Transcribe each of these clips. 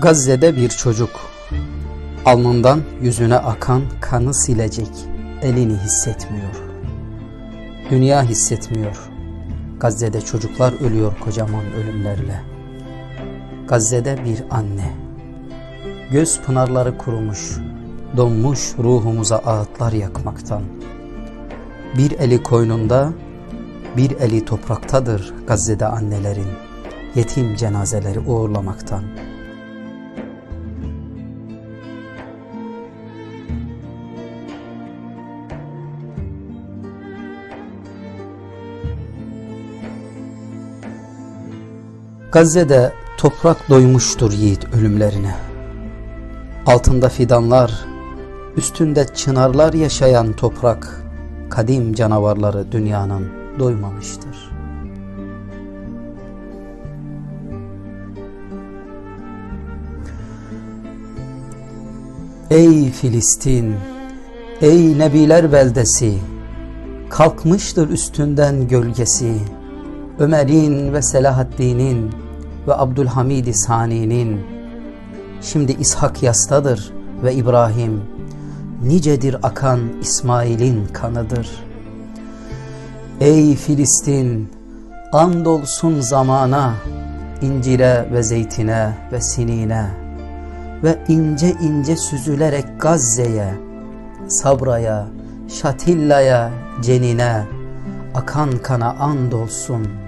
Gazze'de bir çocuk alnından yüzüne akan kanı silecek elini hissetmiyor. Dünya hissetmiyor. Gazze'de çocuklar ölüyor kocaman ölümlerle. Gazze'de bir anne. Göz pınarları kurumuş, donmuş ruhumuza ağıtlar yakmaktan. Bir eli koynunda, bir eli topraktadır Gazze'de annelerin yetim cenazeleri uğurlamaktan. Gazze'de toprak doymuştur yiğit ölümlerine. Altında fidanlar, üstünde çınarlar yaşayan toprak, kadim canavarları dünyanın doymamıştır. Ey Filistin, ey Nebiler beldesi, kalkmıştır üstünden gölgesi, Ömer'in ve Selahaddin'in ve Abdülhamid Sani'nin, şimdi İshak yastadır ve İbrahim, nicedir akan İsmail'in kanıdır. Ey Filistin, andolsun zamana, incire ve zeytine ve sinine ve ince ince süzülerek Gazze'ye, Sabra'ya, Şatilla'ya, Cenine, akan kana andolsun.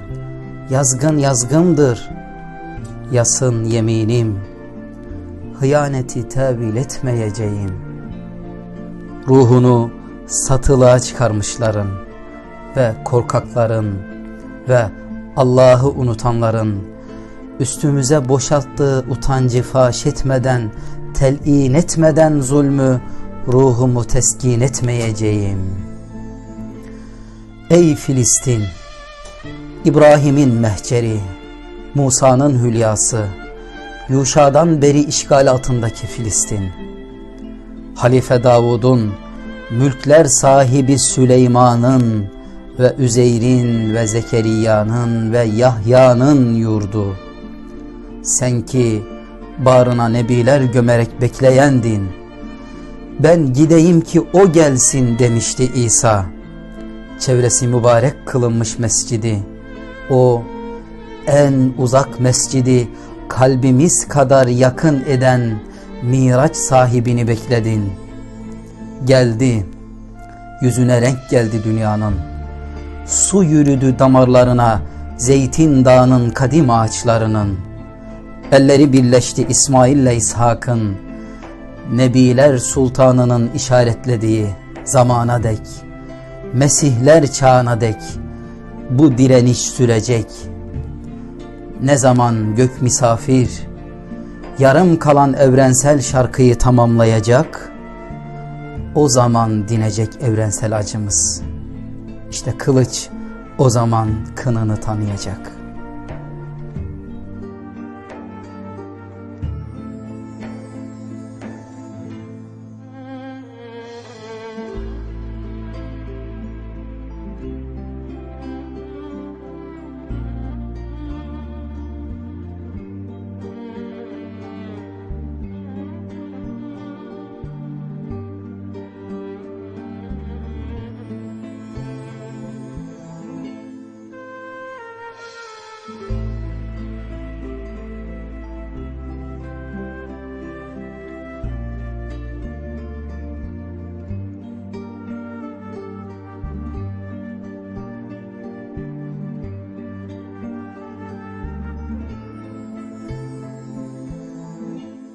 Yazgın yazgındır, yasın yeminim, hıyaneti tevil etmeyeceğim. Ruhunu satılığa çıkarmışların ve korkakların ve Allah'ı unutanların üstümüze boşalttığı utancı faş etmeden, telin etmeden zulmü ruhumu teskin etmeyeceğim. Ey Filistin! İbrahim'in mehceri, Musa'nın hülyası, Yuşa'dan beri işgal altındaki Filistin. Halife Davud'un, mülkler sahibi Süleyman'ın ve Üzeyr'in ve Zekeriya'nın ve Yahya'nın yurdu. Sen ki bağrına nebiler gömerek bekleyendin. Ben gideyim ki o gelsin demişti İsa. Çevresi mübarek kılınmış mescidi. O en uzak mescidi kalbimiz kadar yakın eden Miraç sahibini bekledin. Geldi, yüzüne renk geldi dünyanın. Su yürüdü damarlarına zeytin dağının kadim ağaçlarının. Elleri birleşti İsmail ile İshak'ın, Nebiler Sultanı'nın işaretlediği zamana dek, Mesihler çağına dek bu direniş sürecek. Ne zaman gök misafir, yarım kalan evrensel şarkıyı tamamlayacak, o zaman dinecek evrensel acımız. İşte kılıç o zaman kınını tanıyacak.''